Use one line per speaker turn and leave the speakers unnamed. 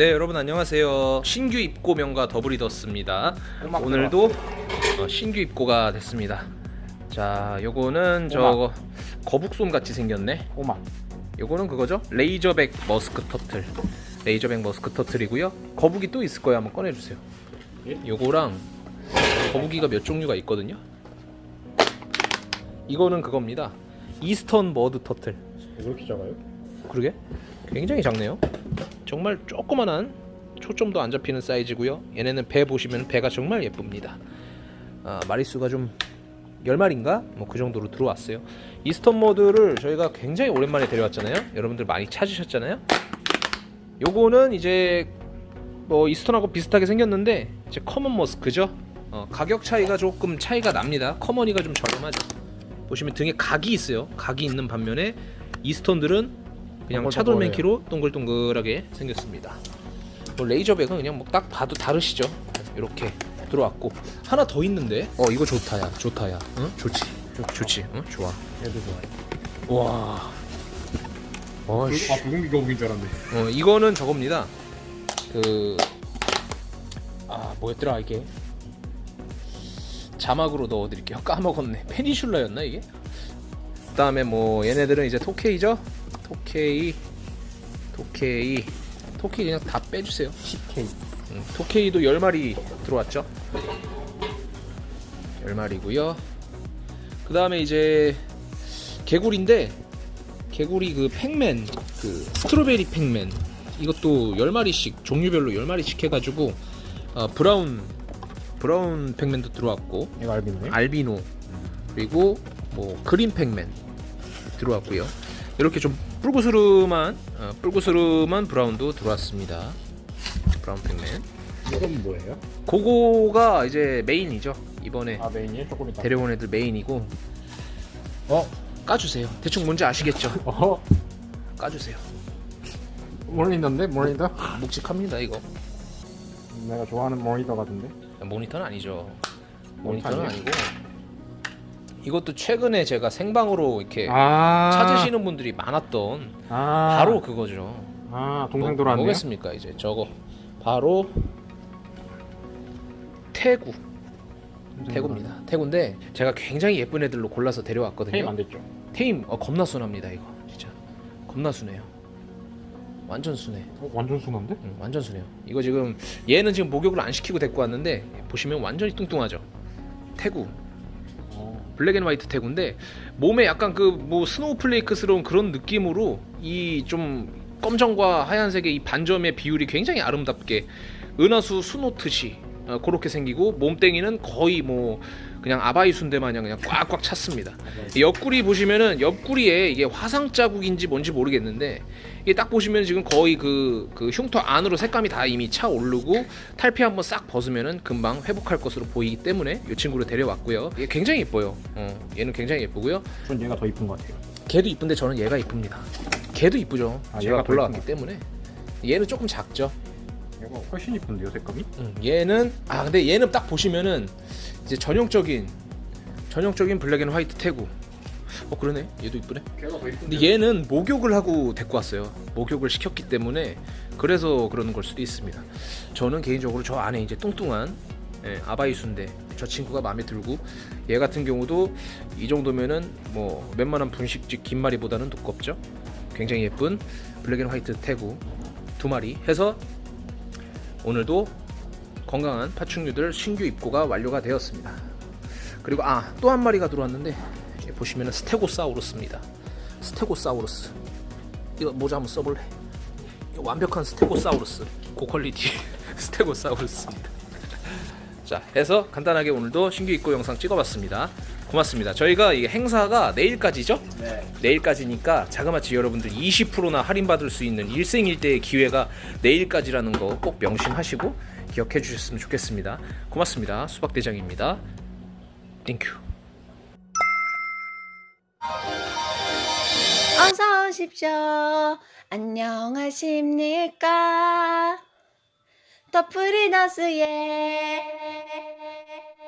네 여러분 안녕하세요. 신규 입고명과 더블리더스입니다. 오늘도 어, 신규 입고가 됐습니다. 자 요거는 저거 거북손 같이 생겼네.
오마.
요거는 그거죠? 레이저백 머스크 터틀. 레이저백 머스크 터틀이고요. 거북이 또 있을 거예요. 한번 꺼내주세요.
예?
요거랑 거북이가 몇 종류가 있거든요. 이거는 그겁니다. 이스턴 머드 터틀.
왜 이렇게 작아요?
그러게? 굉장히 작네요. 정말 조그만한 초점도 안 잡히는 사이즈고요. 얘네는 배 보시면 배가 정말 예쁩니다. 아, 마리수가 좀 10마리인가? 뭐 그 정도로 들어왔어요. 이스턴 모드를 저희가 굉장히 오랜만에 데려왔잖아요. 여러분들 많이 찾으셨잖아요. 요거는 이제 뭐 이스턴하고 비슷하게 생겼는데 이제 커먼 머스크죠? 어, 가격 차이가 조금 차이가 납니다. 커머니가 좀 저렴하죠. 보시면 등에 각이 있어요. 각이 있는 반면에 이스턴들은 그냥. 차돌맨키로 동글동글하게 생겼습니다. 뭐 레이저백은 그냥 뭐 딱 봐도 다르시죠. 이렇게 들어왔고. 하나 더 있는데? 어 이거 좋다야. 좋다야. 응? 좋지. 좋지. 응? 좋아.
얘도 좋아요 와아 붉은 거북인 줄 알았네.
어 이거는 저겁니다. 그 아 뭐였더라 이게? 자막으로 넣어드릴게요. 까먹었네. 페니슐라였나 이게? 그다음에 뭐 얘네들은 이제 토케이죠 토케이 토케이. 토케이 그냥 다 빼주세요.
CK
음, 토케이도 10마리 들어왔죠? 10마리고요. 그 다음에 이제 개구리인데 개구리 그 팩맨 그 스트로베리 팩맨. 이것도 10마리씩 종류별로 10마리씩 해가지고 어, 브라운 브라운 팩맨도 들어왔고
이거 알비노네
알비노. 그리고 뭐 그린 팩맨 들어왔고요 이렇게 좀 뿔구스름한 어, 뿔구스름한 브라운도 들어왔습니다. 브라운 팩맨.
이건 뭐예요?
그거가 이제 메인이죠. 이번에
아 메인이 조금 있다
데려온 애들 메인이고.
어?
까주세요. 대충 뭔지 아시겠죠?
어허
까주세요.
모니터인데? 모니터?
묵직합니다 이거.
내가 좋아하는 모니터 같은데?
모니터는 아니죠.
모니터
모니터는
아니에요?
아니고 이것도 최근에 제가 생방으로 이렇게
아.
찾으시는 분들이 많았던
아.
바로 그거죠.
아 동생
뭐,
돌아왔네요.
뭐 겠습니까 이제 저거. 바로 태구. 태구입니다. 태구인데 제가 굉장히 예쁜 애들로 골라서 데려왔거든요.
테임 안 됐죠?
테임 어, 겁나 순합니다 이거. 진짜. 겁나 순해요. 완전 순해.
어, 완전 순한데?
응, 완전 순해요. 이거 지금 얘는 지금 목욕을 안 시키고 데리고 왔는데 보시면 완전히 뚱뚱하죠. 태구.
어.
블랙 앤 화이트 태구인데 몸에 약간 그 뭐 스노우플레이크스러운 그런 느낌으로 이 좀 검정과 하얀색의 이 반점의 비율이 굉장히 아름답게 은하수 수노트시 어, 그렇게 생기고 몸땡이는 거의 뭐 그냥 아바이 순대 마냥 그냥 꽉꽉 찼습니다. 옆구리 보시면은 옆구리에 이게 화상 자국인지 뭔지 모르겠는데 이게 딱 보시면 지금 거의 그, 그 흉터 안으로 색감이 다 이미 차 오르고 탈피 한번 싹 벗으면은 금방 회복할 것으로 보이기 때문에 이 친구를 데려왔고요. 얘 굉장히 예뻐요. 어, 얘는 굉장히 예쁘고요.
전 얘가 더 이쁜 것 같아요
걔도 이쁜데 저는 얘가 이쁩니다. 걔도 이쁘죠.
아,
제가
더
골라왔기
이쁜가?
때문에 얘는 조금 작죠.
얘가 훨씬 이쁜데요 색감이?
음, 얘는 아 근데 얘는 딱 보시면은 이제 전형적인 전형적인 블랙 앤 화이트 태구. 어 그러네. 얘도 이쁘네.
걔가 더 이쁜데
근데 얘는 목욕을 하고 데리고 왔어요. 목욕을 시켰기 때문에 그래서 그러는 걸 수도 있습니다. 저는 개인적으로 저 안에 이제 뚱뚱한 예, 아바이순데 저 친구가 마음에 들고 얘 같은 경우도 이 정도면은 뭐 웬만한 분식집 긴 마리보다는 두껍죠. 굉장히 예쁜 블랙 앤 화이트 태구 두 마리 해서 오늘도 건강한 파충류들 신규 입고가 완료가 되었습니다. 그리고 아 또 한 마리가 들어왔는데 보시면은 스테고사우루스입니다. 스테고사우루스. 이거 모자 한번 써볼래? 완벽한 스테고사우루스. 고퀄리티 스테고사우루스입니다. 자, 해서 간단하게 오늘도 신규 입고 영상 찍어봤습니다. 고맙습니다. 저희가 이 행사가 내일까지죠?
네
내일까지니까 자그마치 여러분들 20%나 할인받을 수 있는 일생일대의 기회가 내일까지라는 거 꼭 명심하시고 기억해 주셨으면 좋겠습니다. 고맙습니다. 수박대장입니다. 땡큐.
어서 오십시오. 안녕하십니까? 더프리너스의